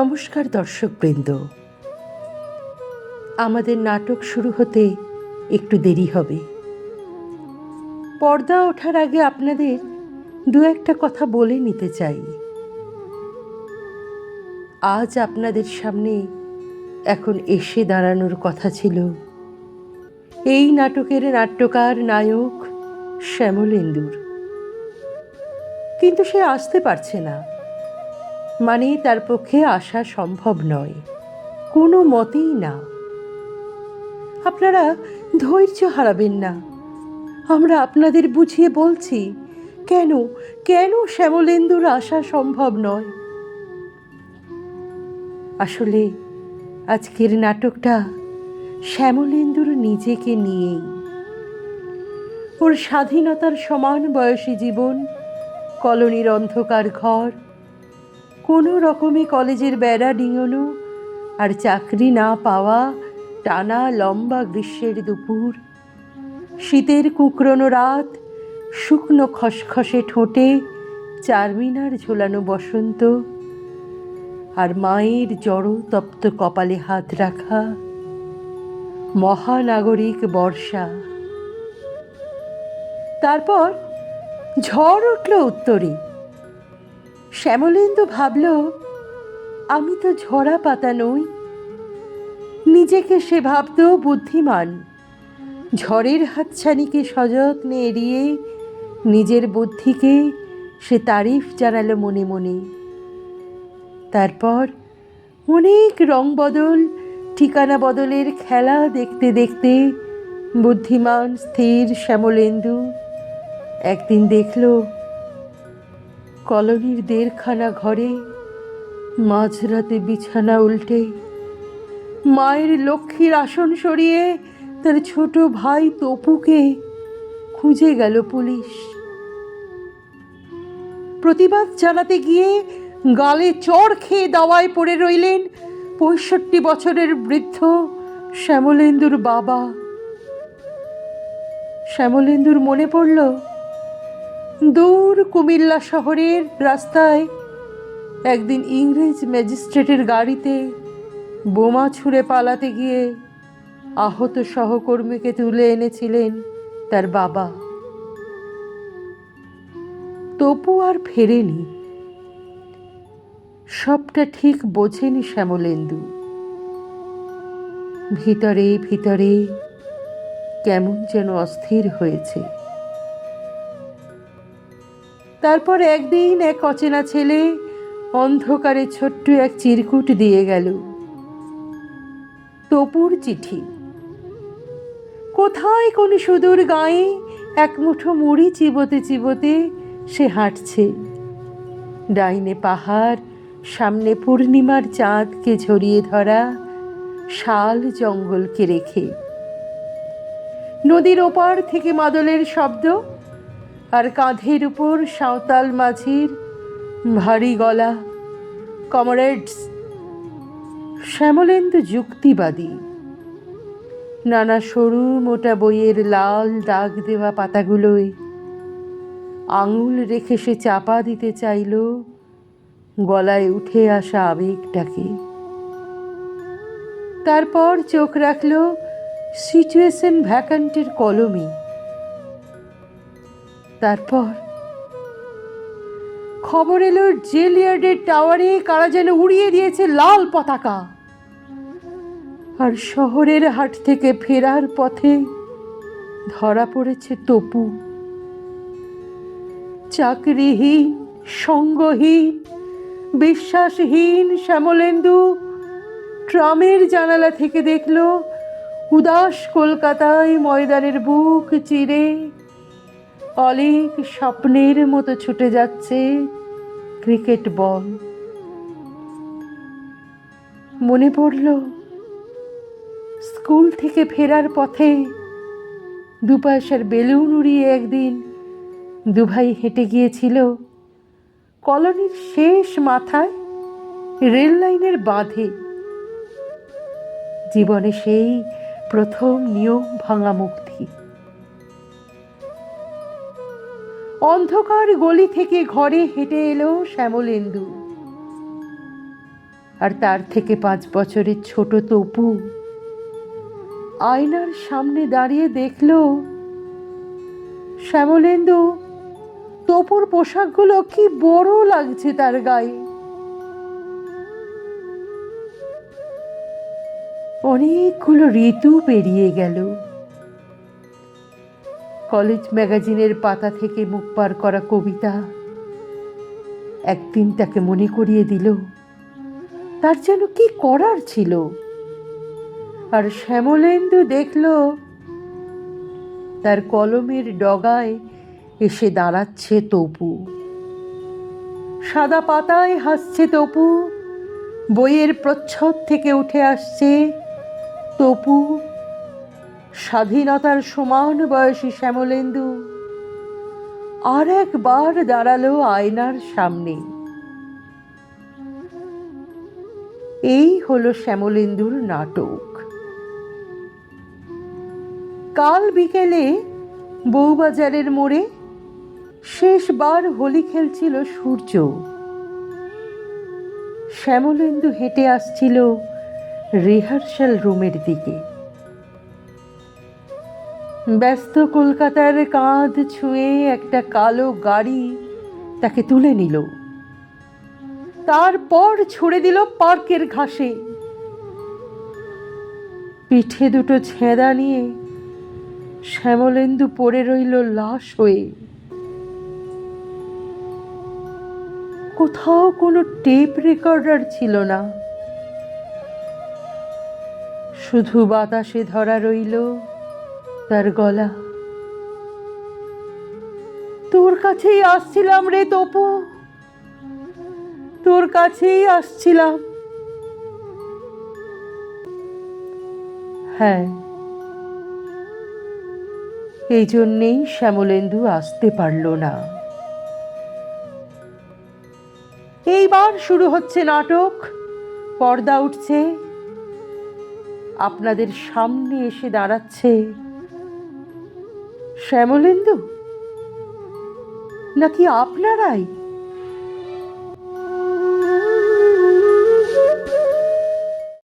নমস্কার দর্শকবৃন্দ। আমাদের নাটক শুরু হতে একটু দেরি হবে। পর্দা ওঠার আগে আপনাদের দু একটা কথা বলে নিতে চাই। আজ আপনাদের সামনে এখন এসে দাঁড়ানোর কথা ছিল এই নাটকের নাট্যকার নায়ক শ্যামলেন্দুর। কিন্তু সে আসতে পারছে না। মানে তার পক্ষে আসা সম্ভব নয়। কোনো মতেই না। আপনারা ধৈর্য হারাবেন না। আমরা আপনাদের বুঝিয়ে বলছি, কেন কেন শ্যামলেন্দুর আসা সম্ভব নয়? আসলে আজকের নাটকটা শ্যামলেন্দুর নিজেকে নিয়েই। ওর স্বাধীনতার সমান বয়সী জীবন, কলোনির অন্ধকার ঘর কোনো রকমে কলেজের বেড়া ডিঙোনো আর চাকরি না পাওয়া টানা লম্বা গ্রীষ্মের দুপুর। শীতের কুকরোনো রাত, শুকনো খসখসে ঠোঁটে চারমিনার ঝোলানো বসন্ত আর মায়ের জড়ো তপ্ত কপালে হাত রাখা মহানাগরিক বর্ষা। তারপর ঝড় উঠল উত্তরে। শ্যামলেন্দু ভাবল, আমি তো ঝরা পাতা নই। নিজেকে সে ভাবত বুদ্ধিমান। ঝড়ের হাতছানিকে সযত্নে এড়িয়ে নিজের বুদ্ধিকে সে তারিফ জানালো মনে মনে। তারপর অনেক রং বদল, ঠিকানা বদলের খেলা দেখতে দেখতে বুদ্ধিমান, স্থির শ্যামলেন্দু একদিন দেখল কলোনির দেড়খানা ঘরে, মাঝরাতে বিছানা উল্টে। মায়ের লক্ষ্মীর আসন সরিয়ে তার ছোট ভাই তপুকে খুঁজে গেল পুলিশ। প্রতিবাদ জানাতে গিয়ে গালে চড় খেয়ে দাওয়ায় পড়ে রইলেন পঁয়ষট্টি বছরের বৃদ্ধ শ্যামলেন্দুর বাবা। শ্যামলেন্দুর মনে পড়ল দূর কুমিল্লা শহরের রাস্তায় একদিন ইংরেজ ম্যাজিস্ট্রেটের গাড়িতে বোমা ছুঁড়ে পালাতে গিয়ে আহত সহকর্মীকে তুলে এনেছিলেন তার বাবা। তপু আর ফেরেনি। সবটা ঠিক বোঝেনি শ্যামলেন্দু। ভিতরে ভিতরে কেমন যেন অস্থির হয়েছে। তারপর একদিন এক অচেনা ছেলে অন্ধকারে ছোট্ট এক চিরকুট দিয়ে গেল। তপুর চিঠি। কোথায় কোন সুদূর গায়ে এক মুঠো মুড়ি চিবোতে চিবোতে সে হাঁটছে। ডাইনে পাহাড়, সামনে পূর্ণিমার চাঁদকে ঝরিয়ে ধরা শাল জঙ্গলকে রেখে। নদীর ওপার থেকে মাদলের শব্দ আর কাঁধের উপর সাঁওতাল মাঝির ভারী গলা। কমরেডস, শ্যামলেন্দু যুক্তিবাদী। নানা সরু মোটা বইয়ের লাল দাগ দেওয়া পাতাগুলোয় আঙুল রেখে সে চাপা দিতে চাইল, গলায় উঠে আসা আবেগটাকে। তারপর চোখ রাখল সিচুয়েশন ভ্যাকান্টের কলমে। তারপর খবর এলো জেলিয়ার্ডের টাওয়ারে কারা যেন উড়িয়ে দিয়েছে লাল পতাকা। আর শহরের হাট থেকে ফেরার পথে ধরা পড়েছে তপু। চাকরিহীন, সঙ্গহীন, বিশ্বাসহীন শ্যামলেন্দু ট্রামের জানালা থেকে দেখল উদাস কলকাতায় ময়দানের বুক চিরে অনেক স্বপ্নের মতো ছুটে যাচ্ছে ক্রিকেট বল। মনে পড়ল, স্কুল থেকে ফেরার পথে দু পয়সার বেলুন উড়িয়ে একদিন দুভাই হেঁটে গিয়েছিল। কলোনির শেষ মাথায় রেল লাইনের বাঁধে। জীবনে সেই প্রথম নিয়ম ভাঙা মুক্তি অন্ধকার গলি থেকে ঘরে হেঁটে এলো শ্যামলেন্দু। আর তার থেকে পাঁচ বছরের ছোট তপু আয়নার সামনে দাঁড়িয়ে দেখল, শ্যামলেন্দু, তপুর পোশাকগুলো কি বড় লাগছে তার গায়ে? অনেকগুলো ঋতু পেরিয়ে গেল। কলেজ ম্যাগাজিনের পাতা থেকে মুখ পার করা কবিতা। একদিন তাকে মনে করিয়ে দিল, তার যেন কি করার ছিল। আর শ্যামলেন্দু দেখল, তার কলমের ডগায় এসে দাঁড়াচ্ছে তপু। সাদা পাতায় হাসছে তপু, বইয়ের প্রচ্ছদ থেকে উঠে আসছে তপু। স্বাধীনতার সমান বয়সী শ্যামলেন্দু। আর একবার দাঁড়াল আয়নার সামনে। এই হলো শ্যামলেন্দুর নাটক। কাল বিকেলে বউবাজারের মোড়ে শেষবার হোলি খেলছিল সূর্য। শ্যামলেন্দু হেঁটে আসছিল রিহার্সাল রুমের দিকে। ব্যস্ত কলকাতার কাঁধ ছুঁয়ে একটা কালো গাড়ি তাকে তুলে নিল। তারপর ছুড়ে দিল পার্কের ঘাসে। পিঠে দুটো ছেঁদা নিয়ে শ্যামলেন্দু পড়ে রইল লাশ হয়ে। কোথাও কোনো টেপ রেকর্ডার ছিল না। শুধু বাতাসে ধরা রইল তার গলা। তোর কাছেই আসছিলাম রে তপু। তোর কাছেই আসছিলাম। হ্যাঁ। এই জন্যেই শ্যামলেন্দু আসতে পারল না। এইবার শুরু হচ্ছে নাটক। পর্দা উঠছে। আপনাদের সামনে এসে দাঁড়াচ্ছে। শ্যামলেন্দু? নাকি আপনারাই?